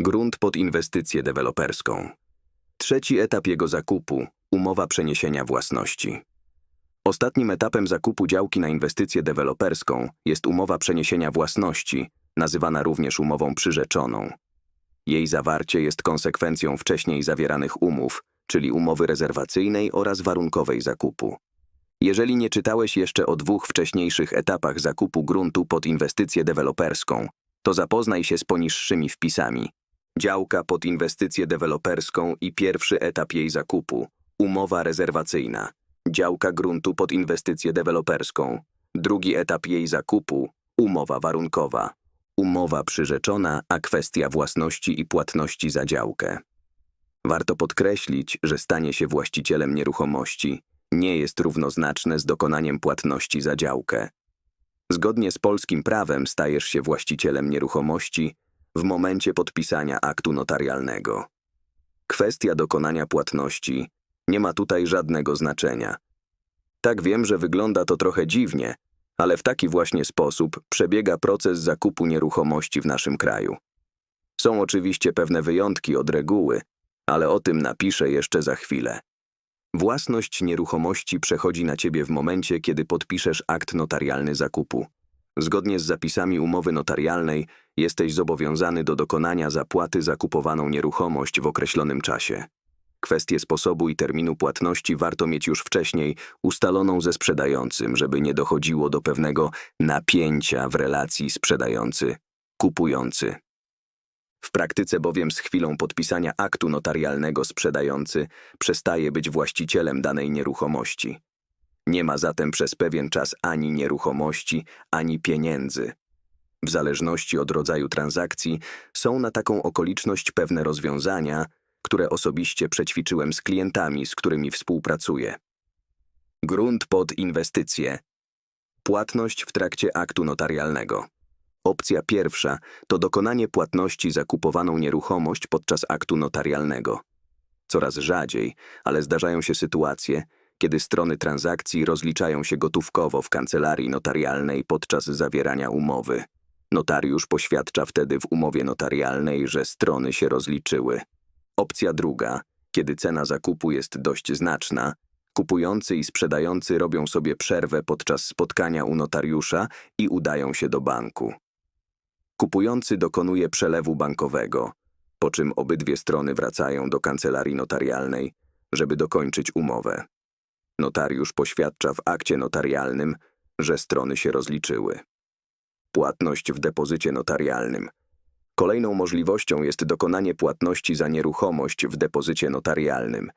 Grunt pod inwestycję deweloperską. Trzeci etap jego zakupu umowa przeniesienia własności. Ostatnim etapem zakupu działki na inwestycję deweloperską jest umowa przeniesienia własności, nazywana również umową przyrzeczoną. Jej zawarcie jest konsekwencją wcześniej zawieranych umów, czyli umowy rezerwacyjnej oraz warunkowej zakupu. Jeżeli nie czytałeś jeszcze o dwóch wcześniejszych etapach zakupu gruntu pod inwestycję deweloperską, to zapoznaj się z poniższymi wpisami. Działka pod inwestycję deweloperską i pierwszy etap jej zakupu. Umowa rezerwacyjna. Działka gruntu pod inwestycję deweloperską. Drugi etap jej zakupu. Umowa warunkowa. Umowa przyrzeczona, a kwestia własności i płatności za działkę. Warto podkreślić, że stanie się właścicielem nieruchomości nie jest równoznaczne z dokonaniem płatności za działkę. Zgodnie z polskim prawem stajesz się właścicielem nieruchomości w momencie podpisania aktu notarialnego. Kwestia dokonania płatności nie ma tutaj żadnego znaczenia. Tak wiem, że wygląda to trochę dziwnie, ale w taki właśnie sposób przebiega proces zakupu nieruchomości w naszym kraju. Są oczywiście pewne wyjątki od reguły, ale o tym napiszę jeszcze za chwilę. Własność nieruchomości przechodzi na ciebie w momencie, kiedy podpiszesz akt notarialny zakupu. Zgodnie z zapisami umowy notarialnej jesteś zobowiązany do dokonania zapłaty za kupowaną nieruchomość w określonym czasie. Kwestię sposobu i terminu płatności warto mieć już wcześniej ustaloną ze sprzedającym, żeby nie dochodziło do pewnego napięcia w relacji sprzedający-kupujący. W praktyce bowiem z chwilą podpisania aktu notarialnego sprzedający przestaje być właścicielem danej nieruchomości. Nie ma zatem przez pewien czas ani nieruchomości, ani pieniędzy. W zależności od rodzaju transakcji są na taką okoliczność pewne rozwiązania, które osobiście przećwiczyłem z klientami, z którymi współpracuję. Grunt pod inwestycje. Płatność w trakcie aktu notarialnego. Opcja pierwsza to dokonanie płatności za kupowaną nieruchomość podczas aktu notarialnego. Coraz rzadziej, ale zdarzają się sytuacje, kiedy strony transakcji rozliczają się gotówkowo w kancelarii notarialnej podczas zawierania umowy. Notariusz poświadcza wtedy w umowie notarialnej, że strony się rozliczyły. Opcja druga, kiedy cena zakupu jest dość znaczna, kupujący i sprzedający robią sobie przerwę podczas spotkania u notariusza i udają się do banku. Kupujący dokonuje przelewu bankowego, po czym obydwie strony wracają do kancelarii notarialnej, żeby dokończyć umowę. Notariusz poświadcza w akcie notarialnym, że strony się rozliczyły. Płatność w depozycie notarialnym. Kolejną możliwością jest dokonanie płatności za nieruchomość w depozycie notarialnym.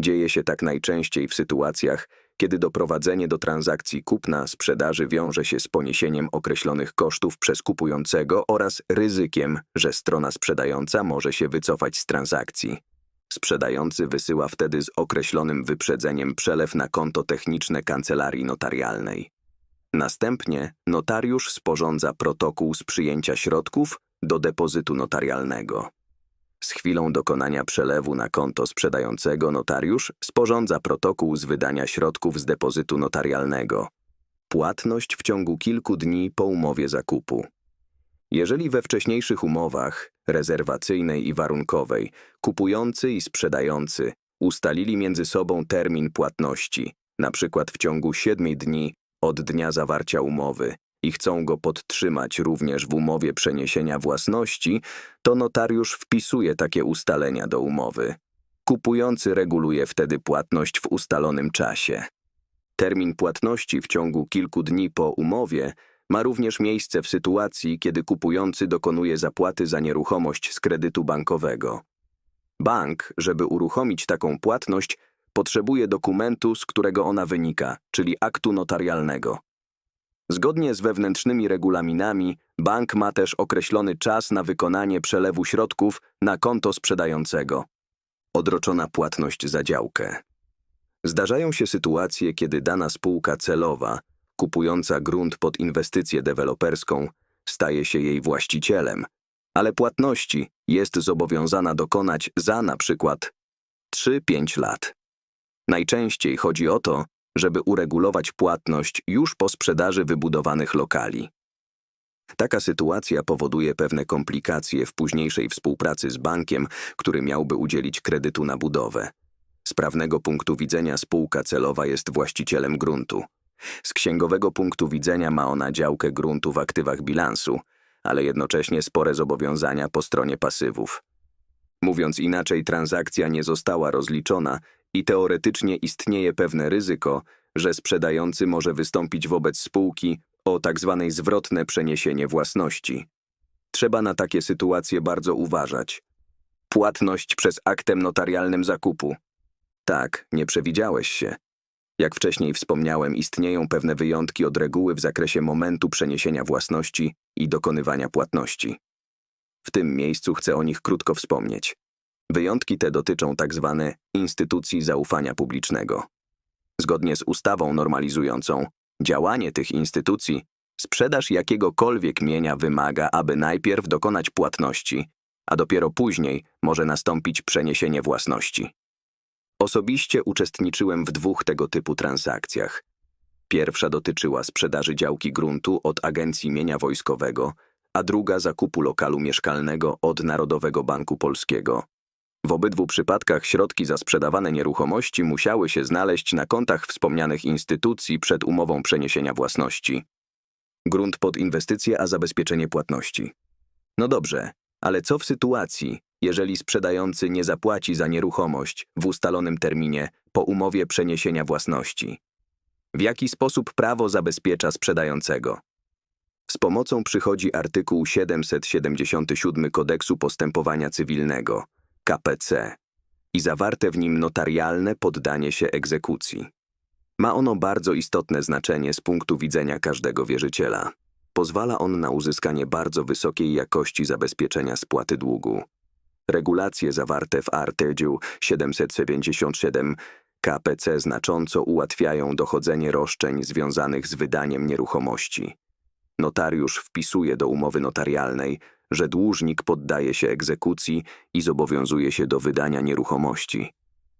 Dzieje się tak najczęściej w sytuacjach, kiedy doprowadzenie do transakcji kupna-sprzedaży wiąże się z poniesieniem określonych kosztów przez kupującego oraz ryzykiem, że strona sprzedająca może się wycofać z transakcji. Sprzedający wysyła wtedy z określonym wyprzedzeniem przelew na konto techniczne kancelarii notarialnej. Następnie notariusz sporządza protokół z przyjęcia środków do depozytu notarialnego. Z chwilą dokonania przelewu na konto sprzedającego notariusz sporządza protokół z wydania środków z depozytu notarialnego. Płatność w ciągu kilku dni po umowie zakupu. Jeżeli we wcześniejszych umowach, rezerwacyjnej i warunkowej, kupujący i sprzedający ustalili między sobą termin płatności, na przykład w ciągu 7 dni od dnia zawarcia umowy, i chcą go podtrzymać również w umowie przeniesienia własności, to notariusz wpisuje takie ustalenia do umowy. Kupujący reguluje wtedy płatność w ustalonym czasie. Termin płatności w ciągu kilku dni po umowie ma również miejsce w sytuacji, kiedy kupujący dokonuje zapłaty za nieruchomość z kredytu bankowego. Bank, żeby uruchomić taką płatność, potrzebuje dokumentu, z którego ona wynika, czyli aktu notarialnego. Zgodnie z wewnętrznymi regulaminami, bank ma też określony czas na wykonanie przelewu środków na konto sprzedającego. Odroczona płatność za działkę. Zdarzają się sytuacje, kiedy dana spółka celowa, kupująca grunt pod inwestycję deweloperską, staje się jej właścicielem, ale płatności jest zobowiązana dokonać za na przykład 3-5 lat. Najczęściej chodzi o to, żeby uregulować płatność już po sprzedaży wybudowanych lokali. Taka sytuacja powoduje pewne komplikacje w późniejszej współpracy z bankiem, który miałby udzielić kredytu na budowę. Z prawnego punktu widzenia spółka celowa jest właścicielem gruntu. Z księgowego punktu widzenia ma ona działkę gruntu w aktywach bilansu, ale jednocześnie spore zobowiązania po stronie pasywów. Mówiąc inaczej, transakcja nie została rozliczona i teoretycznie istnieje pewne ryzyko, że sprzedający może wystąpić wobec spółki o tzw. zwrotne przeniesienie własności. Trzeba na takie sytuacje bardzo uważać. Płatność przez aktem notarialnym zakupu. Tak, nie przewidziałeś się. Jak wcześniej wspomniałem, istnieją pewne wyjątki od reguły w zakresie momentu przeniesienia własności i dokonywania płatności. W tym miejscu chcę o nich krótko wspomnieć. Wyjątki te dotyczą tzw. instytucji zaufania publicznego. Zgodnie z ustawą normalizującą działanie tych instytucji, sprzedaż jakiegokolwiek mienia wymaga, aby najpierw dokonać płatności, a dopiero później może nastąpić przeniesienie własności. Osobiście uczestniczyłem w dwóch tego typu transakcjach. Pierwsza dotyczyła sprzedaży działki gruntu od Agencji Mienia Wojskowego, a druga zakupu lokalu mieszkalnego od Narodowego Banku Polskiego. W obydwu przypadkach środki za sprzedawane nieruchomości musiały się znaleźć na kontach wspomnianych instytucji przed umową przeniesienia własności. Grunt pod inwestycje, a zabezpieczenie płatności. No dobrze, ale co w sytuacji, jeżeli sprzedający nie zapłaci za nieruchomość w ustalonym terminie po umowie przeniesienia własności? W jaki sposób prawo zabezpiecza sprzedającego? Z pomocą przychodzi artykuł 777 Kodeksu Postępowania Cywilnego, KPC, i zawarte w nim notarialne poddanie się egzekucji. Ma ono bardzo istotne znaczenie z punktu widzenia każdego wierzyciela. Pozwala on na uzyskanie bardzo wysokiej jakości zabezpieczenia spłaty długu. Regulacje zawarte w artykuł 777 KPC znacząco ułatwiają dochodzenie roszczeń związanych z wydaniem nieruchomości. Notariusz wpisuje do umowy notarialnej, że dłużnik poddaje się egzekucji i zobowiązuje się do wydania nieruchomości.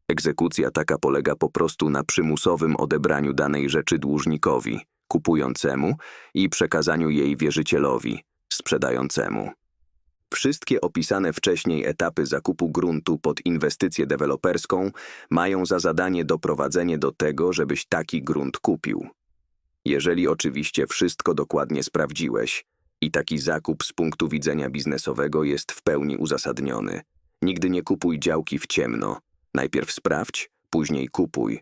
Egzekucja taka polega po prostu na przymusowym odebraniu danej rzeczy dłużnikowi, kupującemu i przekazaniu jej wierzycielowi, sprzedającemu. Wszystkie opisane wcześniej etapy zakupu gruntu pod inwestycję deweloperską mają za zadanie doprowadzenie do tego, żebyś taki grunt kupił. Jeżeli oczywiście wszystko dokładnie sprawdziłeś i taki zakup z punktu widzenia biznesowego jest w pełni uzasadniony. Nigdy nie kupuj działki w ciemno. Najpierw sprawdź, później kupuj,